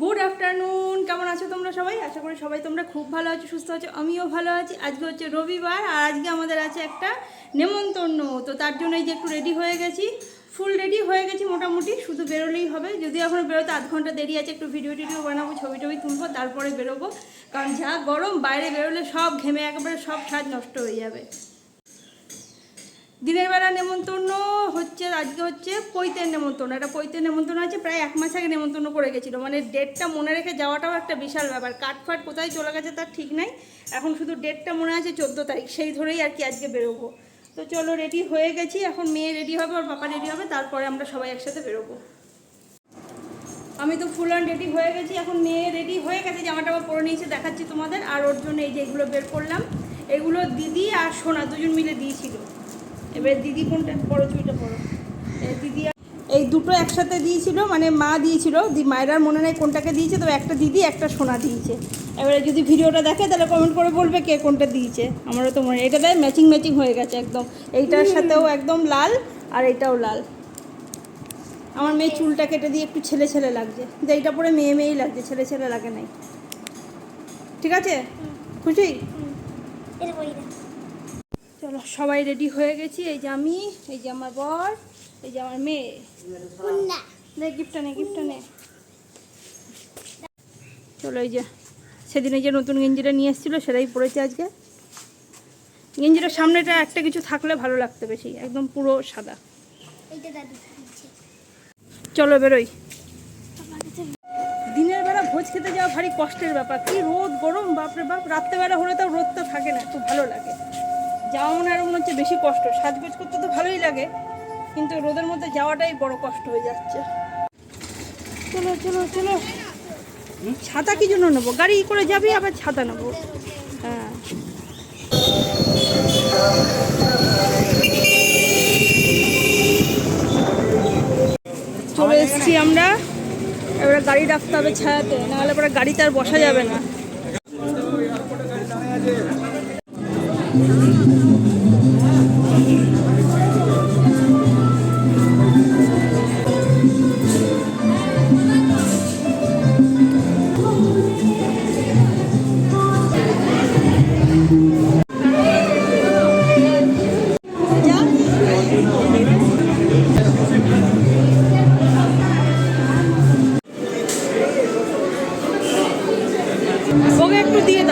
Good afternoon কেমন আছো তোমরা সবাই? আশা করি সবাই তোমরা খুব ভালো আছো, সুস্থ আছো, আমিও ভালো আছি। আজকে হচ্ছে রবিবার, আর আজকে আমাদের আছে একটা নেমন্তন্ন। তো তার জন্য এই যে একটু রেডি হয়ে গেছি ফুল রেডি হয়ে গেছি মোটামুটি, শুধু বেরোলেই হবে। যদি এখনও বেরোতে আধ ঘণ্টা দেরি আছে, একটু ভিডিও টিডিও বানাবো, ছবি টবি তুলবো, তারপরে বেরোবো। কারণ যা গরম, বাইরে বেরোলে সব ঘেমে একেবারে সব সাজ নষ্ট হয়ে যাবে। দিনের বেলা নেমন্তন্ন হচ্ছে, আজকে হচ্ছে পৈতের নেমন্তন্ন। একটা পৈতের নেমন্তন্ন আছে, প্রায় এক মাস আগে নেমন্তন্ন করে গেছিল। মানে ডেটটা মনে রেখে যাওয়াটাও একটা বিশাল ব্যাপার। কাঠ ফাট কোথায় চলে গেছে তার ঠিক নাই। এখন শুধু ডেটটা মনে আছে চোদ্দ তারিখ, সেই ধরেই আর কি আজকে বেরোবো। তো চলো রেডি হয়ে গেছি, এখন মেয়ে রেডি হবে, ওর পাপা রেডি হবে, তারপরে আমরা সবাই একসাথে বেরোবো। আমি তো ফুল অন রেডি হয়ে গেছি, এখন মেয়ে রেডি হয়ে গেছে, জামাটা আমার পরে নিয়েছে, দেখাচ্ছি তোমাদের। আর ওর জন্য এই যে এগুলো বের করলাম, এগুলো দিদি আর সোনা, দুজন মিলে দিয়েছিল। এবার দিদি কোনটা? বড় চুইটা এই দিদি এই দুটো একসাথে দিয়েছিল মানে মা দিয়েছিল। দি মায়েরার মনে নেই কোনটাকে দিয়েছে তো একটা দিদি একটা সোনা দিয়েছে। এবারে যদি ভিডিওটা দেখে তাহলে কমেন্ট করে বলবে কে কোনটা দিয়েছে। আমারও তো মনে এটা দেয় ম্যাচিং ম্যাচিং হয়ে গেছে একদম। এইটার সাথেও একদম লাল আর এইটাও লাল। আমার মেয়ে চুলটা কেটে দিয়ে একটু ছেলে ছেলে লাগছে। যে এইটা পরে মেয়ে মেয়েই লাগছে ছেলে ছেলে লাগে নাই। ঠিক আছে? খুশি? চলো সবাই রেডি হয়ে গেছি। এই যে আমি এই যে আমার বর এই যে আমার মেয়ে। না গিফটটা নে গিফটটা নে। চলো এই যে সেদিনে যে নতুন গেঞ্জিটা নিয়ে এসেছিল সেটাই পরেছে আজকে। গেঞ্জিটার সামনেটা একটা কিছু থাকলে ভালো লাগতো বেশি একদম পুরো সাদা। চলো বেরোই। দিনের বেলা ভোজ খেতে যাওয়া ভারী কষ্টের ব্যাপার। কি রোদ গরম বাপরে বাপ রাত্রেবেলা হলে তো রোদটা থাকে না খুব ভালো লাগে। যাওয়া মনে আর মনে হচ্ছে বেশি কষ্ট। সাজগোজ করতে তো ভালোই লাগে কিন্তু রোদের মধ্যে যাওয়াটাই বড় কষ্ট হয়ে যাচ্ছে। চলো চলো চলো। ছাতা কি জন্য নেব? গাড়ি করে যাবি আবার ছাতা নেব? হ্যাঁ। চলে এসেছি আমরা। এবারে গাড়ি রাখতে হবে ছায়াতে নাহলে পরে গাড়িতে আর বসা যাবে না।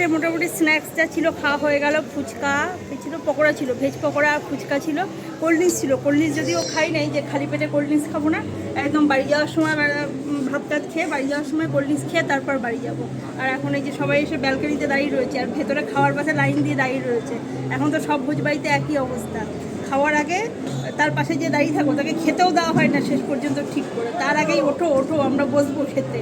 এসেছি মোটামুটি স্ন্যাক্স যা ছিল, খাওয়া হয়ে গেল, ফুচকা ছিল পকোড়া ছিল, ভেজ পকোড়া, ফুচকা ছিল কোল্ড ড্রিঙ্কস ছিল। কোল্ড ড্রিঙ্কস যদিও খাই নাই, যে খালি পেটে কোল্ড ড্রিঙ্কস খাব না, একদম বাড়ি যাওয়ার সময় ভাত টাত খেয়ে বাড়ি যাওয়ার সময় কোল্ড ড্রিঙ্কস খেয়ে তারপর বাড়ি যাব। আর এখন এই যে সবাই এসে ব্যালকনিতে দাঁড়িয়ে রয়েছে, আর ভেতরে খাওয়ার পাশে লাইন দিয়ে দাঁড়িয়ে রয়েছে। এখন তো সব ভোজ বাড়িতে একই অবস্থা। খাওয়ার আগে তার পাশে যে দাঁড়িয়ে থাকো, তাকে খেতেও দেওয়া হয় না শেষ পর্যন্ত ঠিক করে। তার আগেই ওঠো ওঠো, আমরা বসবো খেতে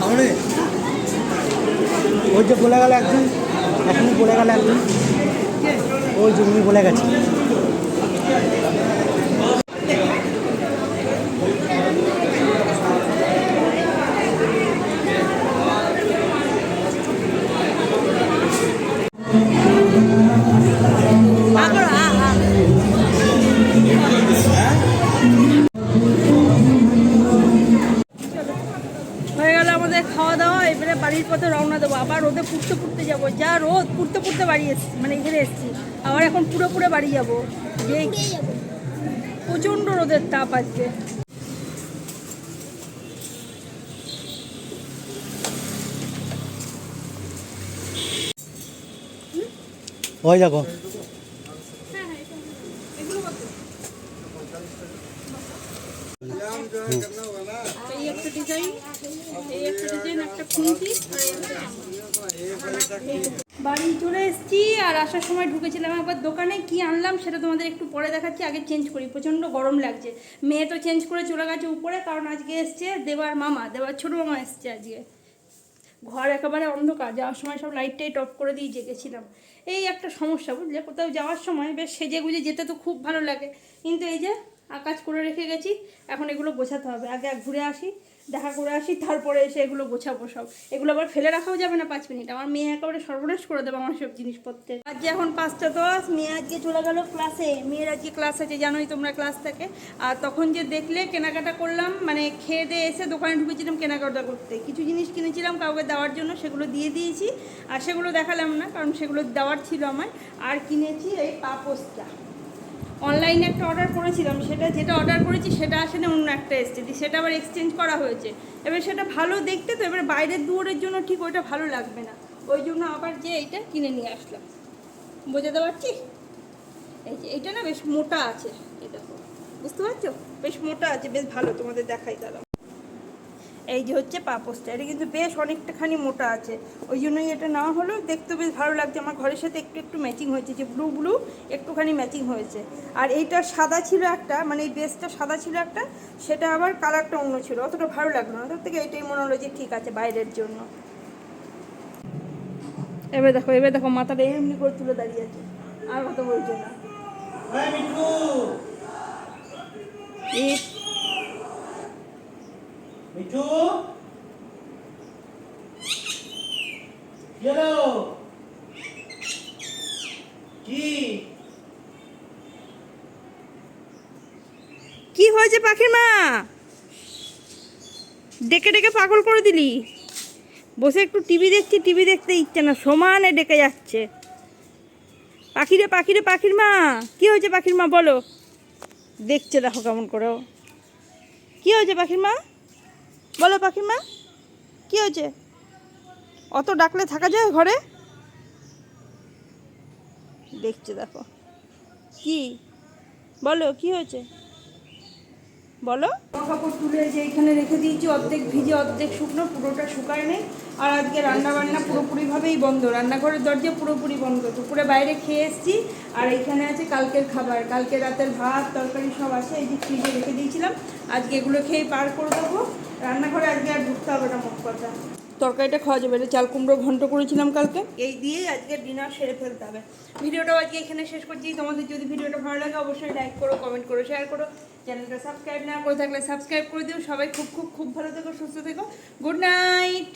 সামনে ওই যে বলে গেল একজন এখনই বলে গেল একজন। ওই জমি বলে গেছে। বাড়ির পথে রওনা দেবো আবার রোদে পুড়তে পুড়তে যাব যা রোদ পুড়তে পুড়তে বাড়ি এসছি মানে ঘিরে এসছি আবার এখন পুরো পুরো বাড়ি যাব যে প্রচণ্ড রোদের তাপ আছে ওই দেখো এই একটা ডিজাইন এই একটা ডিজাইন একটা খুঁজি আর এই একটা জামা। বাড়ি চলে এসেছি, আর আসার সময় ঢুকেছিলাম একবার দোকানে, কি আনলাম সেটা তোমাদের একটু পরে দেখাচ্ছি, আগে চেঞ্জ করি। প্রচণ্ড গরম লাগছে। মেয়ে তো চেঞ্জ করে চলে গেছে উপরে, কারণ আজকে এসছে দেবার মামা দেবার ছোটো মামা এসছে আজকে। ঘর একেবারে অন্ধকার, যাওয়ার সময় সব লাইট টাইট অফ করে দিয়ে জেগেছিলাম এই একটা সমস্যা, বুঝলে? কোথাও যাওয়ার সময় বেশ সেজে গুজে যেতে তো খুব ভালো লাগে। কিন্তু এই যে আকাজ করে রেখে গেছি, এখন এগুলো গোছাতে হবে। আগে এক ঘুরে আসি দেখা করে আসি, তারপরে এসে এগুলো গোছাবো সব। এগুলো আবার ফেলে রাখাও যাবে না পাঁচ মিনিট। আমার মেয়ে একেবারে সর্বনাশ করে দেবে আমার সব জিনিসপত্রে। আজ যে এখন পাঁচটা দশ, মেয়ে আজকে চলে গেল ক্লাসে মেয়ের আজকে ক্লাস আছে, জানোই তোমরা ক্লাস থেকে। আর তখন যে দেখলে কেনাকাটা করলাম মানে খেয়ে দিয়ে এসে দোকানে ঢুকেছিলাম কেনাকাটা করতে। কিছু জিনিস কিনেছিলাম কাউকে দেওয়ার জন্য, সেগুলো দিয়ে দিয়েছি। আর সেগুলো দেখালাম না, কারণ সেগুলো দেওয়ার ছিল আমার। আর কিনেছি এই পাপোসটা অনলাইনে একটা অর্ডার করেছিলাম, সেটা যেটা অর্ডার করেছি সেটা আসলে অন্য একটা এসছে। দিয়ে সেটা আবার এক্সচেঞ্জ করা হয়েছে। এবার সেটা ভালো দেখতে তো, এবার বাইরের দুয়ারের জন্য ঠিক ওইটা ভালো লাগবে না। ওই জন্য আবার যে এইটা কিনে নিয়ে আসলাম। বোঝাতে পারছি এই যে এইটা না বেশ মোটা আছে এটা বুঝতে পারছ? বেশ মোটা আছে, বেশ ভালো তোমাদের দেখাই দাঁড়াও। এই যে হচ্ছে পাপোসটা এটা কিন্তু বেশ অনেকটাখানি মোটা আছে। ওই জন্যই এটা নেওয়া হলো, দেখতে বেশ ভালো লাগছে। আমার ঘরের সাথে একটু একটু ম্যাচিং হয়েছে, যে ব্লু ব্লু একটুখানি ম্যাচিং হয়েছে। আর এইটা সাদা ছিল একটা মানে এই বেসটা সাদা ছিল একটা, সেটা আবার কালারটা অন্য ছিল। অতটা ভালো লাগল না। তার থেকে এটাই মনে হলো যে ঠিক আছে, বাইরের জন্য। এবার দেখো এবার দেখো, মাথাটা এমনি করে তুলে দাঁড়িয়ে আছে। আর কথা বলছে না এই মিঠু হ্যালো কি কি হয়েছে পাখির মা? ডেকে ডেকে পাগল করে দিলি। বসে একটু টিভি দেখছি, টিভি দেখতে ইচ্ছে না, সমানে ডেকে যাচ্ছে। পাখিরে পাখিরে, পাখির মা, কি হয়েছে পাখির মা বলো। দেখছে দেখো কেমন করে ও। কি হয়েছে পাখির মা? বলো পাখির মা, কি হয়েছে? অত ডাকলে থাকা যায় ঘরে? দেখছে দেখো। কি? বলো, কি হয়েছে? বলো। কাপড় তুলে যে এখানে রেখে দিয়েছি, অর্ধেক ভিজে, অর্ধেক শুকনো, পুরোটা শুকায় নেই। আর আজকে রান্না বান্না পুরোপুরিভাবেই বন্ধ। রান্নাঘরের দরজা পুরোপুরি বন্ধ। দুপুরে বাইরে খেয়ে এসেছি। আর এখানে আছে কালকের খাবার। কালকে রাতের ভাত, তরকারি সব আছে। এই যে ফ্রিজে রেখে দিয়েছিলাম। আজকে এগুলো খেয়ে পার করে দেবো। রান্নাঘরে আজকে আর ঢুকতে হবে না তরকারিটা খাওয়া যাবে এটা চাল কুমড়ো ঘন্ট করেছিলাম কালকে। এই দিয়েই আজকে ডিনার সেরে ফেলতে হবে। ভিডিওটাও আজকে এখানে শেষ করছি। তোমাদের যদি ভিডিওটা ভালো লাগে অবশ্যই লাইক করো কমেন্ট করো শেয়ার করো। চ্যানেলটা সাবস্ক্রাইব না করে থাকলে সাবস্ক্রাইব করে দিও। সবাই খুব খুব খুব ভালো থেকো সুস্থ থেকো। Good night